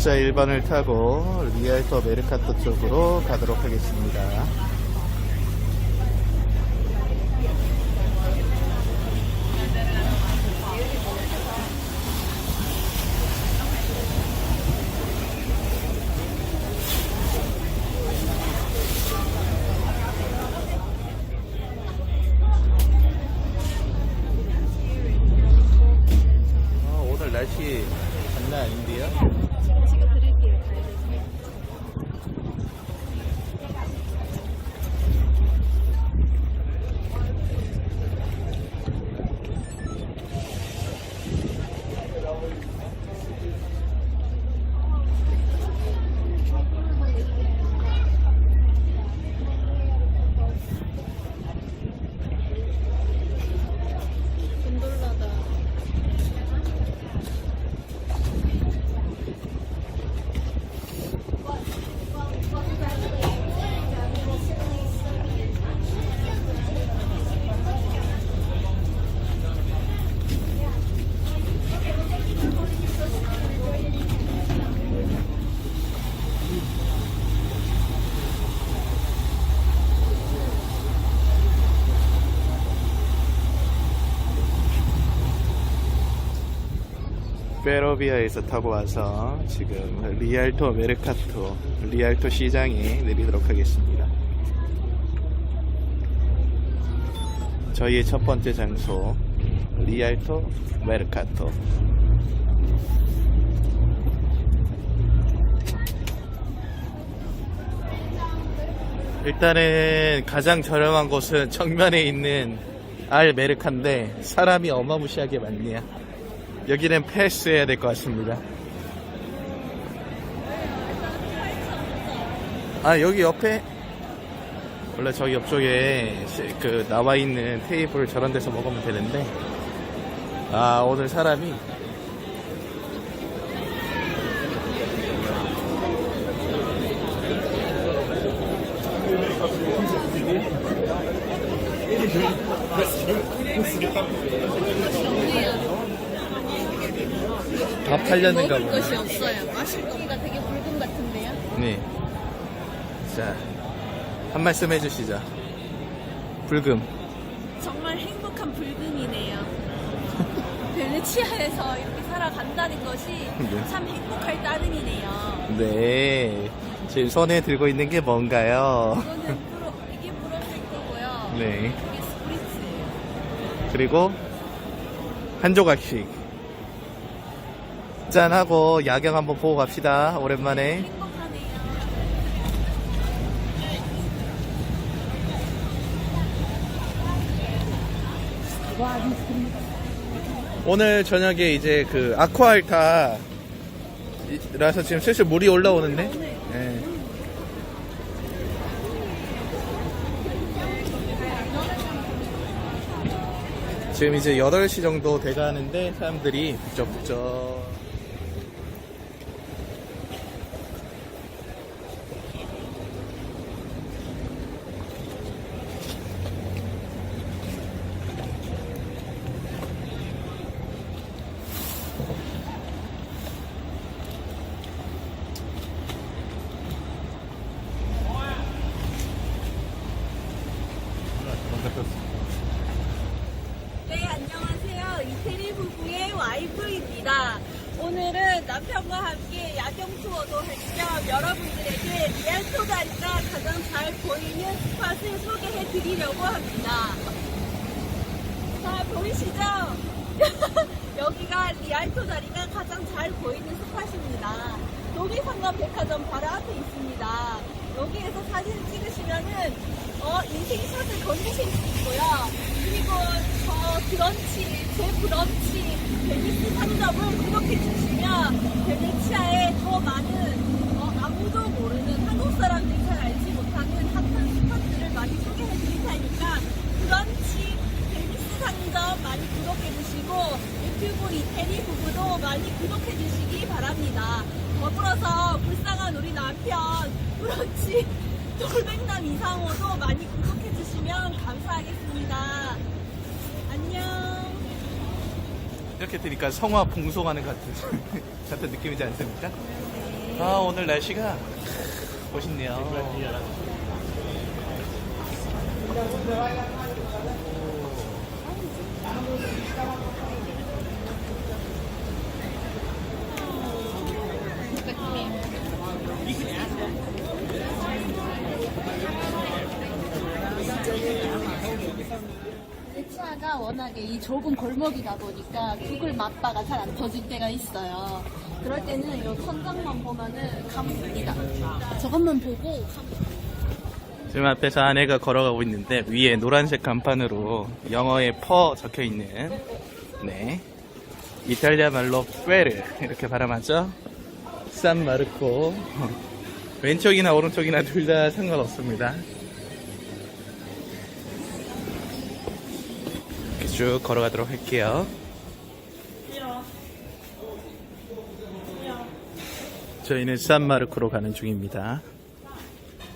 숫자 1번을 타고 리알토 메르카토 쪽으로 가도록 하겠습니다. 페로비아에서 타고 와서 지금 리알토 메르카토 리알토 시장에 내리도록 하겠습니다. 저희의 첫 번째 장소 리알토 메르카토 일단은 가장 저렴한 곳은 정면에 있는 알 메르카인데 사람이 어마무시하게 많네요. 여기는 패스해야 될 것 같습니다. 아 여기 옆에? 원래 저기 옆쪽에 시- 그 나와 있는 테이블 저런 데서 먹으면 되는데. 아 오늘 사람이 다 팔렸는가 먹을 보네. 것이 없어요. 마실 거기가 되게 붉은 같은데요? 네. 자, 한 말씀 해주시죠. 불금. 정말 행복한 붉은이네요. 베네치아에서 이렇게 살아간다는 것이 네. 참 행복할 따름이네요. 네. 지금 손에 들고 있는 게 뭔가요? 이거는 프로, 이게 프로젝 거고요. 네. 이게 스프리츠예요. 그리고 한 조각씩. 짠하고 야경 한번 보고 갑시다. 오랜만에. 오늘 저녁에 이제 그 아쿠아알타 라서 지금 슬슬 물이 올라오는데. 네. 지금 이제 8시 정도 돼가는데 사람들이 부쩍부쩍 네, 안녕하세요. 이태리 부부의 와이프입니다. 오늘은 남편과 함께 야경 투어도 할 겸 여러분들에게 리알토 다리가 가장 잘 보이는 스팟을 소개해 드리려고 합니다. 자, 보이시죠? 여기가 리알토 다리가 가장 잘 보이는 스팟입니다. 독일상가 백화점 바로 앞에 있습니다. 여기에서 사진 찍으시면은 어, 인생샷을 건지실 수 있고요. 그리고 저 브런치, 제 브런치 베니스 상점을 구독해 주시면 베네치아에 더 많은 어, 아무도 모르는 한국 사람들이 잘 알지 못하는 핫한 스팟들을 많이 소개해 드릴 테니까 브런치 베니스 상점 많이 구독해 주시고 유튜브 이태리 부부도 많이 구독해 주시기 바랍니다. 더불어서 불쌍한 우리 남편 브런치 돌백남 이상호도 많이 구독해 주시면 감사하겠습니다. 안녕. 이렇게 되니까 성화 봉송하는 같은 같은 느낌이지 않습니까? 아 오늘 날씨가 멋있네요. 차가 워낙에 이 좁은 골목이다 보니까 구글 마빠가 잘 안 터질 때가 있어요. 그럴 때는 이 천장만 보면은 감이 됩니다. 저것만 보고 지금 앞에서 아내가 걸어가고 있는데 위에 노란색 간판으로 영어에 퍼 적혀 있는 네 이탈리아 말로 페르 이렇게 발음하죠. 산 마르코 왼쪽이나 오른쪽이나 둘 다 상관없습니다. 이렇게 쭉 걸어가도록 할게요. 저희는 산 마르코로 가는 중입니다.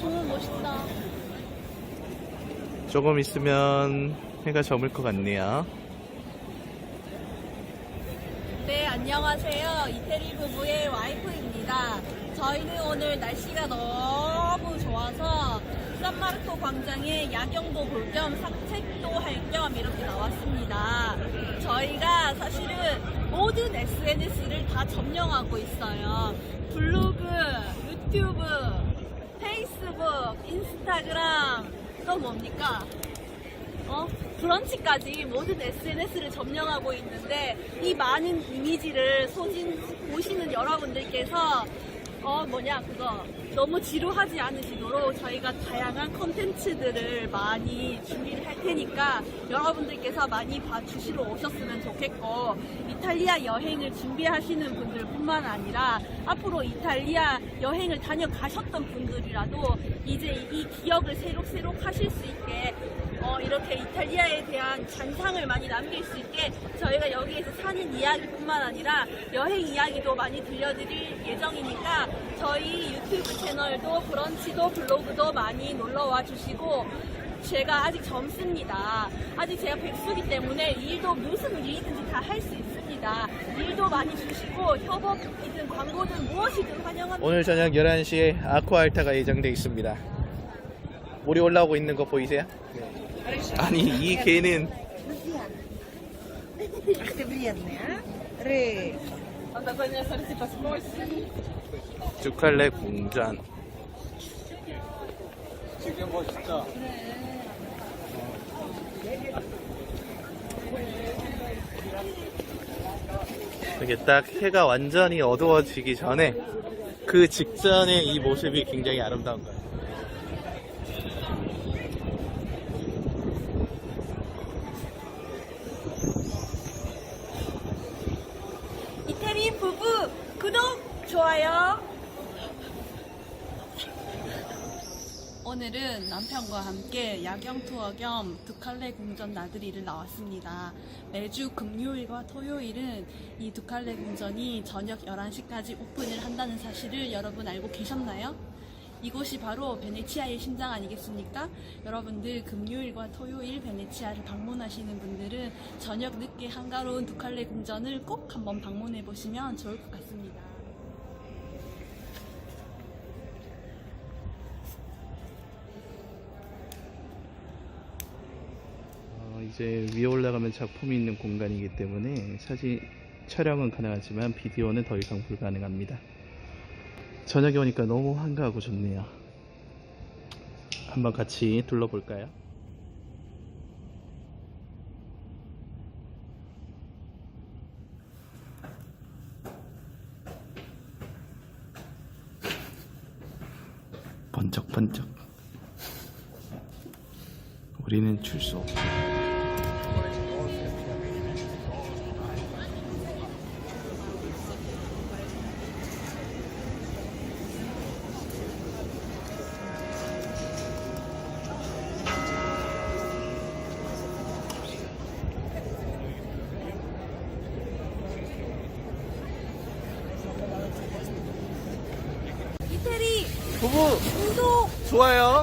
정말 멋있다. 조금 있으면 해가 저물 것 같네요. 네, 안녕하세요. 이태리 부부의 와이프입니다. 저희는 오늘 날씨가 너무 좋아서 산마르코 광장에 야경도 볼 겸 산책도 할 겸 이렇게 나왔습니다. 저희가 사실은 모든 SNS를 다 점령하고 있어요. 블로그, 유튜브, 페이스북, 인스타그램, 또 뭡니까? 어? 브런치까지 모든 SNS를 점령하고 있는데 이 많은 이미지를 소진 보시는 여러분들께서 어 뭐냐 그거. 너무 지루하지 않으시도록 저희가 다양한 컨텐츠들을 많이 준비를 할 테니까 여러분들께서 많이 봐주시러 오셨으면 좋겠고 이탈리아 여행을 준비하시는 분들뿐만 아니라 앞으로 이탈리아 여행을 다녀가셨던 분들이라도 이제 이 기억을 새록새록 하실 수 있게 어, 이렇게 이탈리아에 대한 잔상을 많이 남길 수 있게 저희가 여기에서 사는 이야기뿐만 아니라 여행 이야기도 많이 들려드릴 예정이니까 저희 유튜브 채널도 브런치도 블로그도 많이 놀러와 주시고 제가 아직 젊습니다. 아직 제가 백수기 때문에 일도 무슨 일이든지 다 할 수 있습니다. 일도 많이 주시고 협업이든 광고든 무엇이든 환영합니다. 오늘 저녁 11시에 아쿠아알타가 예정되어 있습니다. 물이 올라오고 있는 거 보이세요? 아니 이 개는 Ах ты вредный, а? Рэй. 두칼레 궁전 이게 딱 해가 완전히 어두워지기 전에 그 직전에 이 모습이 굉장히 아름다운 거예요. 구독 좋아요. 오늘은 남편과 함께 야경 투어 겸 두 칼레 궁전 나들이를 나왔습니다. 매주 금요일과 토요일은 이 두 칼레 궁전이 저녁 11시까지 오픈을 한다는 사실을 여러분 알고 계셨나요? 이곳이 바로 베네치아의 심장 아니겠습니까? 여러분들 금요일과 토요일 베네치아를 방문하시는 분들은 저녁 늦게 한가로운 두칼레 궁전을 꼭 한번 방문해 보시면 좋을 것 같습니다. 이제 위에 올라가면 작품이 있는 공간이기 때문에 사진 촬영은 가능하지만 비디오는 더 이상 불가능합니다. 저녁에 오니까 너무 한가하고 좋네요. 한번 같이 둘러볼까요? 번쩍번쩍. 우리는 출소. 부부 구독, 좋아요